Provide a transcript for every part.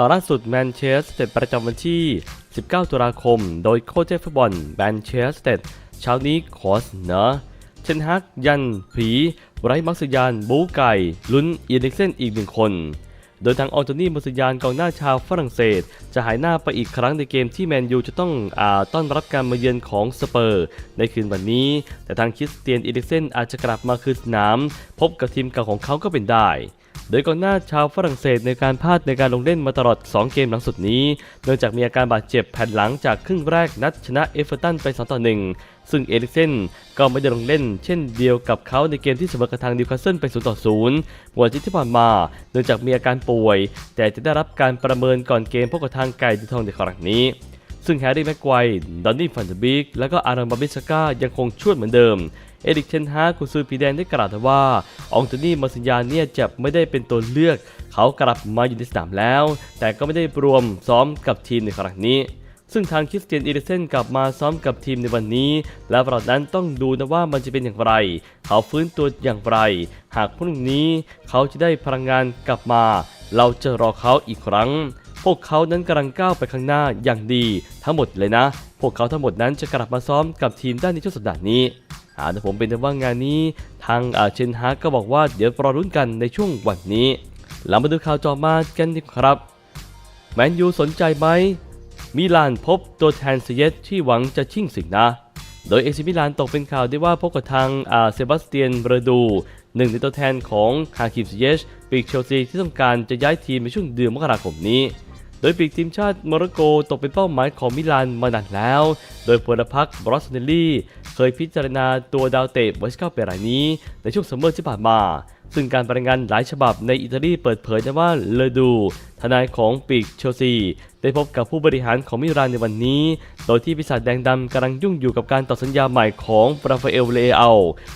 ข่าวล่าสุดแมนเชสเตอร์ประจำวันที่ 19 ตุลาคม โดยโค้ชเจฟฟุตบอลแมนเชสเตอร์เช้านี้ขอเสนอเชนฮักยัน ผีไร้มักสยาน บูไก่ ลุ้นอีเล็กเซนอีกหนึ่งคน โดยทางออนโตนี่มัสยานกองหน้าชาวฝรั่งเศส จะหายหน้าไปอีกครั้งในเกมที่แมนยูจะต้องอต้อนรับการมาเยือนของสเปอร์ ในคืนวันนี้ แต่ทางคริสเตียนอีเล็กเซนอาจจะกลับมาคืนสนาม พบกับทีมเก่าของเขาก็เป็นได้ โดยกองหน้าชาวฝรั่งเศสในการพลาดในการลงเล่นมาตลอด 2 เกมหลังสุดนี้ เนื่องจากมีอาการบาดเจ็บแผ่นหลังจากครึ่งแรกนัดชนะเอเวอร์ตันไป2ต่อ1ซึ่งเอริกเซนก็ไม่ได้ลงเล่น เช่นเดียวกับเขาในเกมที่เสมอกับทางนิวคาสเซิลไป0ต่อ0วันอาทิตย์ที่ผ่านมา เนื่องจากมีอาการป่วย แต่จะได้รับการประเมินก่อนเกมพบกับทางไก่ดีทองในครั้งนี้ซึ่งแฮร์รี่แม็กไกวร์ดอนนี่ฟันเดอร์บิกและก็อารอนบาบิสกายังคงช่วยเหมือนเดิม เอริกเทนฮากุซือปีแดงได้กล่าวว่า องโตนี่มาสิญญาเนี่ยจะไม่ได้เป็นตัวเลือก เขากลับมาอยู่ในสนามแล้ว แต่ก็ไม่ได้รวมซ้อมกับทีมในครั้งนี้ ซึ่งทางคริสเตียนอีริเซนกลับมาซ้อมกับทีมในวันนี้ และเรานั้นต้องดูนะว่ามันจะเป็นอย่างไร เขาฟื้นตัวอย่างไร หากพรุ่งนี้เขาจะได้พลังงานกลับมา เราจะรอเขาอีกครั้งพวกเขานั้นกำลังก้าวไปข้างหน้าอย่างดีทั้งหมดเลยนะ พวกเขาทั้งหมดนั้นจะกลับมาซ้อมกับทีมได้ในช่วงสัปดาห์นี้ หากผมเป็นแต่ว่างานนี้ทางอาเชนฮาก็บอกว่าเดี๋ยวรอรุ้นกันในช่วงวันนี้เรามาดูข่าวจอมากันดีครับ แมนยูสนใจไหมมิลานพบตัวแทนเซเยสที่หวังจะชิงสิงนะ โดยเอซิมิลานตกเป็นข่าวได้ว่าพบกับทางอาเซบาสเตียนเบรดูหนึ่งในตัวแทนของฮาคิมเซเยสปีกเชลซีที่ต้องการจะย้ายทีมในช่วงเดือนมกราคมนี้ โดยปีกทีมชาติโมร็อกโกตกเป็นเป้าหมายของมิลานมานานแล้ว โดยพลพักบรอสเนลลี่ เคยพิจารณาตัวดาวเตะวัย19ปีรายนี้ ในช่วงซัมเมอร์ที่ผ่านมา ซึ่งการรายงานหลายฉบับในอิตาลีเปิดเผยนะว่าเลดู ทนายของปีกเชลซี ได้พบกับผู้บริหารของมิลานในวันนี้ โดยที่ปีศาจแดงดำกำลังยุ่งอยู่กับการต่อสัญญาใหม่ของราฟาเอลเลอา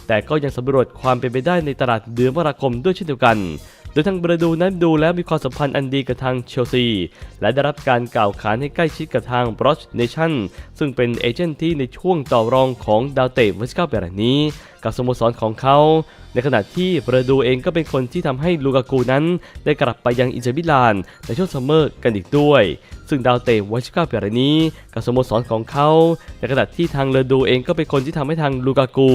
แต่ก็ยังสำรวจความเป็นไปได้ในตลาดเดือนมกราคมด้วยเช่นเดียวกัน โดยทางบราดูนั้นดูแล้วมีความสัมพันธ์อันดีกับทางเชลซี และได้รับการกล่าวขานให้ใกล้ชิดกับทางบรอชเนชั่นซึ่งเป็นเอเจนต์ที่ในช่วงต่อรองของดาวเตะวัชก้าเบรนี้ กับสโมสรของเขา ในขณะที่บราดูเองก็เป็นคนที่ทำให้ลูกากูนั้น ได้กลับไปยังอินเตอร์มิลานในช่วงซัมเมอร์กันอีกด้วย ซึ่งดาวเตะวัชก้าแบบนี้กับสโมสรของเขา ในขณะที่ทางเลดูเองก็เป็นคนที่ทำให้ทางลูกากู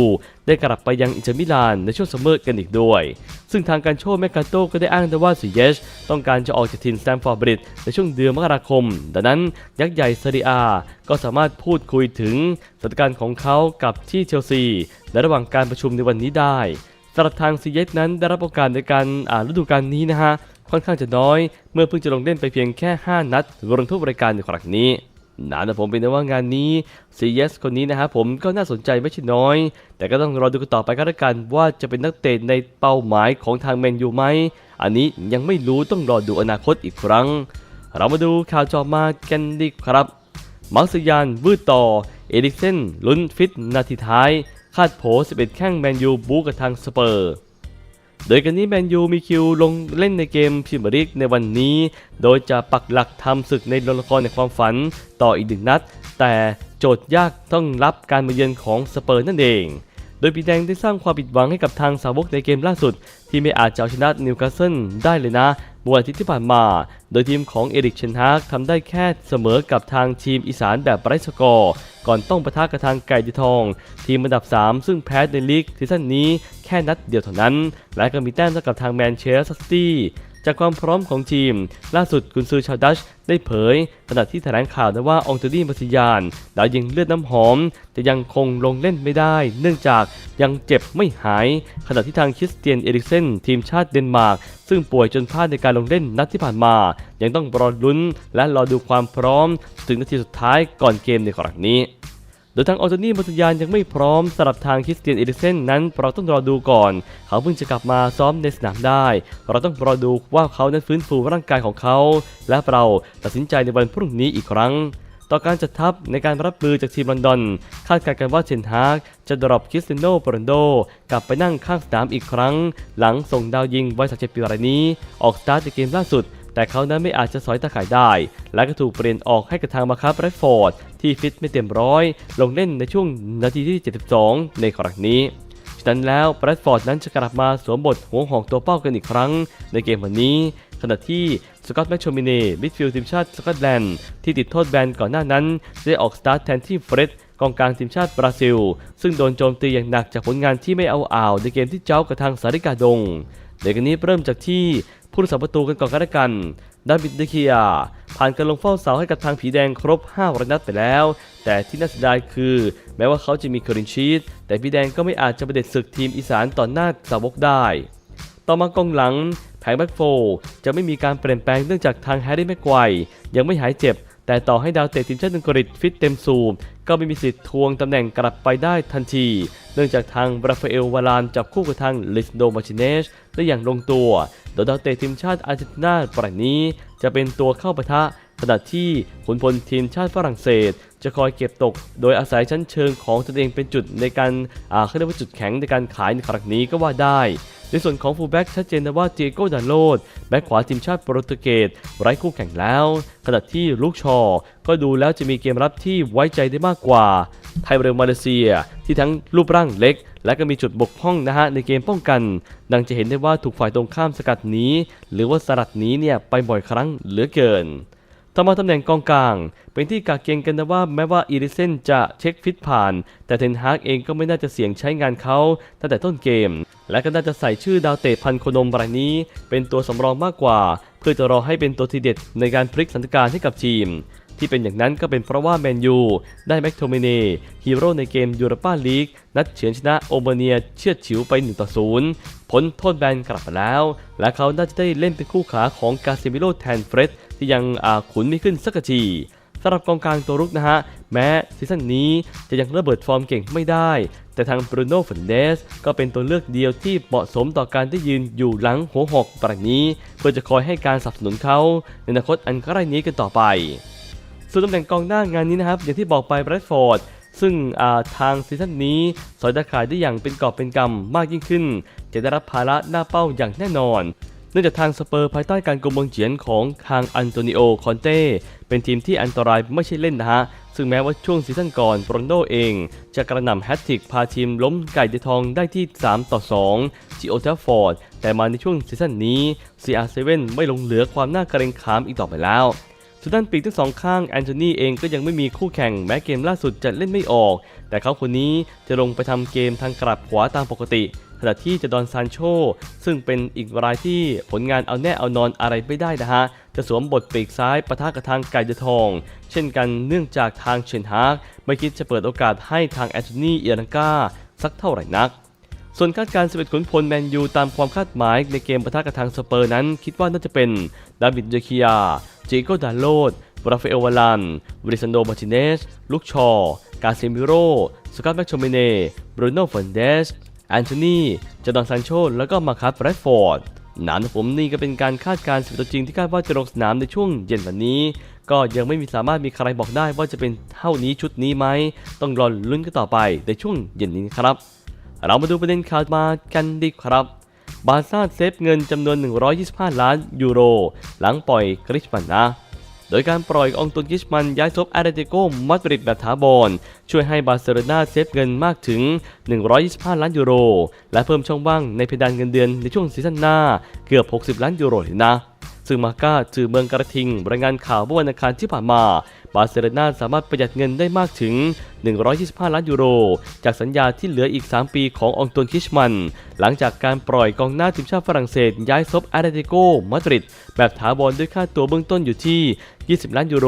ได้กลับไปยังอินเตอร์มิลานในช่วงซัมเมอร์กันอีกด้วย ซึ่งทางการโชว์แมกกาโตก็ได้อ้างว่าซีเยชต้องการจะออกจากทีมสแตมฟอร์บริดในช่วงเดือนมกราคม ดังนั้นยักษ์ใหญ่ซาริอาก็สามารถพูดคุยถึงสถานการณ์ของเขากับที่เชลซีในระหว่างการประชุมในวันนี้ได้สำหรับทางซีเยชนั้นได้รับโอกาสในการอ่านฤดูกาลนี้นะฮะ ค่อนข้างจะน้อย เมื่อเพิ่งจะลงเล่นไปเพียงแค่ 5 นัดรวมทุกรายการในครั้งนี้นะแต่ผมเป็นว่างานนี้ซีเยสคนนี้นะฮะผมก็น่าสนใจไม่ใช่น้อย แต่ก็ต้องรอดูกันต่อไปก็แล้วกันว่าจะเป็นนักเตะในเป้าหมายของทางแมนยูไหม อันนี้ยังไม่รู้ต้องรอดูอนาคตอีกครั้ง เรามาดูข่าวจอมากันดีครับ มักซิยานวืดต่อ เอริกเซนลุ้นฟิตนาทีท้าย คาดโผ 11 แข้งแมนยูบูกับทางสเปอร์ โดยกันนี้แมนยูมีคิวลงเล่นในเกมพิมบริกในวันนี้ โดยจะปักหลักทำศึกในโรงละครในความฝันต่ออีกหนึ่งนัด แต่โจทย์ยากต้องรับการมาเยือนของสเปอร์นั่นเอง โดยปีแดงได้สร้างความผิดหวังให้กับทางสาวกในเกมล่าสุด ที่ไม่อาจจะเอาชนะนิวคาสเซิลได้เลยนะเมื่อวันอาทิตย์ที่ผ่านมา โดยทีมของเอริกเชนฮากทำได้แค่เสมอกับทางทีมอีสานแบบไร้สกอร์ก่อนต้องประทะกับทางไก่ดีทอง ทีมอันดับ 3 ซึ่งแพ้ในลีกซีซั่นนี้แค่นัดเดียวเท่านั้น และก็มีแต้มเท่ากับทางแมนเชสเตอร์ซิตี้ จากความพร้อมของทีม ล่าสุดกุนซือชาวดัชได้เผยขณะที่แถลงข่าวนะว่าองตูดี้มาซิยานดาวยิงเลือดน้ำหอม จะยังคงลงเล่นไม่ได้ เนื่องจากยังเจ็บไม่หาย ขณะที่ทางคริสเตียนเอริกเซนทีมชาติเดนมาร์ก ซึ่งป่วยจนพลาดในการลงเล่นนัดที่ผ่านมา ยังต้องรอลุ้น และรอดูความพร้อม ถึงนาทีสุดท้ายก่อนเกมในครั้งนี้ โดยทางออโตนี่มัสยานยังไม่พร้อมสำหรับทางคริสเตียนเอริเซนนั้นเราต้องรอดูก่อน เขาเพิ่งจะกลับมาซ้อมในสนามได้ เราต้องรอดูว่าเขานั้นฟื้นฟูร่างกายของเขา และเราตัดสินใจในวันพรุ่งนี้อีกครั้ง ต่อการจัดทัพในการรับมือจากทีมลอนดอนคาดการณ์กันว่าเชนฮากจะดรอปคริสเตยโนโปรันโด กลับไปนั่งข้างสนามอีกครั้ง หลังส่งดาวยิงวัย37ปีรายนี้ ออกสตาร์ทในเกมล่าสุด แต่เขานั้นไม่อาจจะสอยตาข่ายได้ และก็ถูกเปลี่ยนออกให้กับทางมาคับแรฟอร์ด ที่ฟิตไม่เต็มร้อย ลงเล่นในช่วงนาทีที่ 72 ในครั้งนี้ฉะนั้นแล้วแบรดฟอร์ดนั้นจะกลับมาสวมบทหัวหอกตัวเป้ากันอีกครั้ง ในเกมวันนี้ ขณะที่สกอตแมชโชมิเน่มิดฟิลด์ทีมชาติสกอตแลนด์ที่ติดโทษแบนก่อนหน้านั้น ได้ออกสตาร์ทแทนที่เฟร็ด กองกลางทีมชาติบราซิล ซึ่งโดนโจมตีอย่างหนักจากผลงานที่ไม่เอาอ่าวในเกมที่เจ้ากับทางสาริกาดงเดี๋ยวกันนี้เริ่มจากที่ผู้รักษาประตูกันก่อนกันละกันดาวิดเดเคีย ผ่านการลงเฝ้าเสาให้กับทางผีแดงครบ5นัดไปแล้ว แต่ที่น่าเสียดายคือ แม้ว่าเขาจะมีครินชีตแต่ผีแดงก็ไม่อาจจะประเด็จศึกทีมอีสานต่อหน้าสาวกได้ ต่อมากองหลังแผงแบ็กโฟจะไม่มีการเปลี่ยนแปลงเนื่องจากทางแฮร์รี่แม็กไกวยังไม่หายเจ็บ แต่ต่อให้ดาวเตะทีมชาติอังกฤษฟิตเต็มสูบ ก็ไม่มีสิทธิ์ทวงตำแหน่งกลับไปได้ทันที เนื่องจากทางราฟาเอลวารานจับคู่กับทางลิสโดมาชิเนสได้อย่างลงตัว โดยดาวเตะทีมชาติอาร์เจนตินาปรายนี้ จะเป็นตัวเข้าปะทะขณะที่ขุนพลทีมชาติฝรั่งเศส จะคอยเก็บตก โดยอาศัยชั้นเชิงของตนเองเป็นจุดในการเขาเรียกว่าจุดแข็งในการขายในครั้งนี้ก็ว่าได้ ในส่วนของฟูลแบ็กชัดเจนนะว่าเจโกดาโลดแบ็กขวาทีมชาติโปรตุเกสไร้คู่แข่งแล้ว ขณะที่ลูกชอ ก็ดูแล้วจะมีเกมรับที่ไว้ใจได้มากกว่า ไทยเรลมาเลเซีย ที่ทั้งรูปร่างเล็ก และก็มีจุดบกพร่องนะฮะในเกมป้องกัน ดังจะเห็นได้ว่าถูกฝ่ายตรงข้ามสกัดนี้ หรือว่าสลัดนี้เนี่ยไปบ่อยครั้งเหลือเกิน ต่อมาตำแหน่งกองกลาง เป็นที่กากเกงกันนะว่าแม้ว่าอีริเซนจะเช็คฟิตผ่าน แต่เทนฮากเองก็ไม่น่าจะเสี่ยงใช้งานเขาตั้งแต่ต้นเกม และก็น่าจะใส่ชื่อดาวเตะพันโคนมรายนี้ เป็นตัวสำรองมากกว่า เพื่อจะรอให้เป็นตัวทีเด็ดในการพลิกสถานการณ์ให้กับทีม ที่เป็นอย่างนั้นก็เป็นเพราะว่าแมนยูได้แม็กโทเมเน่ฮีโร่ในเกมยูโรปาลีกนัดเฉือนชนะโอเมเนียเชือดฉิวไป1ต่อ0พ้นโทษแบนกลับมาแล้ว และเขาน่าจะได้เล่นเป็นคู่ขาของกาซิมิโลแทนเฟร็ด ที่ยังขุนไม่ขึ้นสักทีสำหรับกองกลางตัวรุกนะฮะ แม้ซีซั่นนี้จะยังระเบิดฟอร์มเก่งไม่ได้ แต่ทางบรูโน่ฟ r นเดสก็เป็นตัวเลือกเดียวที่เหมาะสมต่อการได้ยืนอยู่หลังหัวหอกแบบนี้ เพื่อจะคอยให้การสนับสนุนเขาในอนาคตอันใกล้นี้กันต่อไป ส่วนตำแหน่งกองหน้างานนี้นะครับ อย่างที่บอกไปแบรดฟอร์ดซึ่งทางซีซั่นนี้สอยตาข่ายได้อย่างเป็นกอบเป็นกำมากยิ่งขึ้น จะได้รับภาระหน้าเป้าอย่างแน่นอน นื่องจากทางสเปอร์ภายใต้การกำมงเจียนของทางอันโตนิโอ คอนเต้ เป็นทีมที่อันตรายไม่ใช่เล่นนะฮะ ซึ่งแม้ว่าช่วงซีซั่นก่อนโรนโดเอง จะกระหน่ำแฮตทริกพาทีมล้มไก่เดทองได้ที่ 3 ต่อ 2 ที่โอเทลฟอร์ด แต่มาในช่วงซีซั่นนี้ CR7 ไม่ลงเหลือความน่าเกรงขามอีกต่อไปแล้วส่วนด้านปีกทั้งสองข้างแอนโทนีเองก็ยังไม่มีคู่แข่งแม้เกมล่าสุดจะเล่นไม่ออก แต่เขาคนนี้จะลงไปทำเกมทางกลับขวาตามปกติ ขณะที่จะดอนซานโชซึ่งเป็นอีกรายที่ผลงานเอาแน่เอานอนอะไรไม่ได้นะฮะ จะสวมบทปีกซ้ายประทะกับทางไก่เดอะทอง เช่นกันเนื่องจากทางเชนฮากไม่คิดจะเปิดโอกาสให้ทางแอนโทนีเอียรังกาสักเท่าไหร่นักส่วนคาดการณ์11ขุนพลแมนยูตามความคาดหมายในเกมปะทะกับทางสเปอร์นั้น คิดว่าน่าจะเป็นดาวิดเดคิยาเจโกดาโลดราฟาเอลวาลันบริซันโดมาร์ติเนสลูกชอ กาเซมิโรสกอตแมคโชเมเน่บรูโน่ฟอนเดส แอนโทนีจอร์ดอนซานโชแล้วก็มาคัสแรดฟอร์ดหนานผมนี่ก็เป็นการคาดการณ์สิบตัวจริงที่คาดว่าจะลงสนามในช่วงเย็นวันนี้ ก็ยังไม่มีสามารถมีใครบอกได้ว่าจะเป็นเท่านี้ชุดนี้ไหม ต้องรอลุ้นกันต่อไปในช่วงเย็นนี้ครับ เรามาดูประเด็นข่าวมากันดีครับ บาซ่าเซฟเงินจำนวน 125 ล้านยูโร หลังปล่อยคริสมันนะ โดยการปล่อยองตุนกิชมันย้ายทบอาร์เตโกมาดริดแบบถาวรช่วยให้บาร์เซโลนาเซฟเงินมากถึง 125 ล้านยูโร และเพิ่มช่องว่างในเพดานเงินเดือนในช่วงซีซั่นหน้าเกือบ 60 ล้านยูโรเลยนะ ซึ่งมาก้าจือเมืองกระทิงรายงานข่าวเมื่อวันอังคารที่ผ่านมา บาร์เซโลนาสามารถประหยัดเงินได้มากถึง 125 ล้านยูโร จากสัญญาที่เหลืออีก 3 ปีขององตวนคิชมัน หลังจากการปล่อยกองหน้าทีมชาติฝรั่งเศส ย้ายซบอาร์เตโกมาดริดแบบถาวรด้วยค่าตัวเบื้องต้นอยู่ที่ 20 ล้านยูโร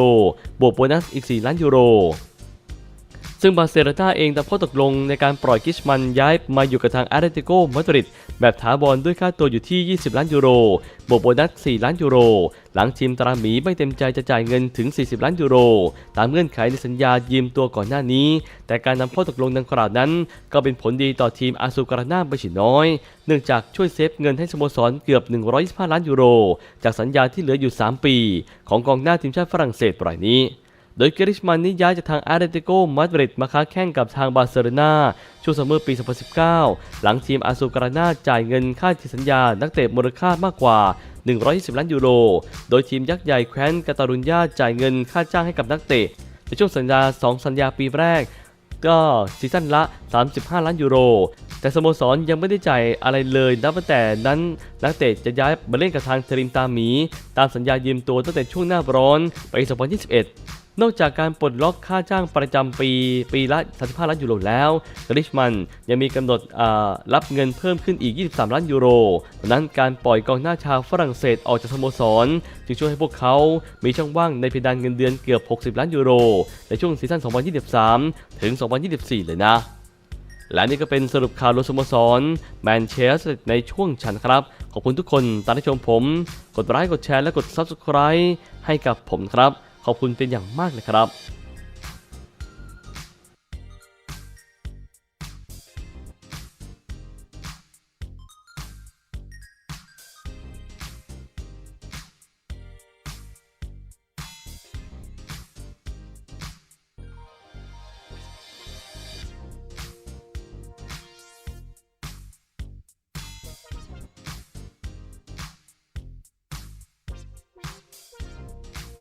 บวกโบนัสอีก 4 ล้านยูโร ซึ่งบารเซโลนาเองตามข้อตกลงในการปล่อยกิชมันย้ายมาอยู่กับทางอาร์เตติโกมาดริดแบบถาวรด้วยค่าตัวอยู่ที่ 20 ล้านยูโร บวกโบนัส 4 ล้านยูโร หลังทีมตราหมีไม่เต็มใจจะจ่ายเงินถึง 40 ล้านยูโร ตามเงื่อนไขในสัญญายืมตัวก่อนหน้านี้ แต่การนำข้อตกลงดังกล่าวนั้น ก็เป็นผลดีต่อทีมอาซูการานาไปฉิน้อย เนื่องจากช่วยเซฟเงินให้สโมสรเกือบ 125 ล้านยูโร จากสัญญาที่เหลืออยู่ 3 ปี ของกองหน้าทีมชาติฝรั่งเศสรายนี้ โดยเกริชมันนี่ย้ายจากทางอาร์เตติโกมาดริดมาค้าแข่งกับทางบาร์เซโลนาช่วงซัมเมอร์ปี 2019 หลังทีมอาซูการานาจ่ายเงินค่าที่สัญญา นักเตะมูลค่ามากกว่า 120 ล้านยูโร โดยทีมยักษ์ใหญ่แคว้นกาตาลุญญาจ่ายเงินค่าจ้างให้กับนักเตะ ในช่วงสัญญา 2 สัญญาปีแรก ก็ซีซั่นละ 35 ล้านยูโร แต่สโมสรยังไม่ได้จ่ายอะไรเลยนับตั้งแต่นั้นนักเตะจะย้ายมาเล่นกับทางเทริมตาหมี ตามสัญญายืมตัวตั้งแต่ช่วงหน้าร้อนปี2021 นอกจากการปลดล็อกค่าจ้างประจำปี ปีละ 35 ล้านยูโรแล้วกริชมันยังมีกำหนดรับเงินเพิ่มขึ้นอีก 23 ล้านยูโรดังนั้นการปล่อยกองหน้าชาวฝรั่งเศสออกจากสโมสร จึงช่วยให้พวกเขา มีช่องว่างในเพดานเงินเดือนเกือบ 60 ล้านยูโร ในช่วงซีซั่น 2023 ถึง 2024 เลยนะและนี่ก็เป็นสรุปข่าวรวมสโมสรแมนเชสเตอร์ในช่วงฉันครับ ขอบคุณทุกคนตามที่ชมผม กดไลค์กดแชร์และกด Subscribe ให้กับผมครับ ขอบคุณเป็นอย่างมากเลยครับ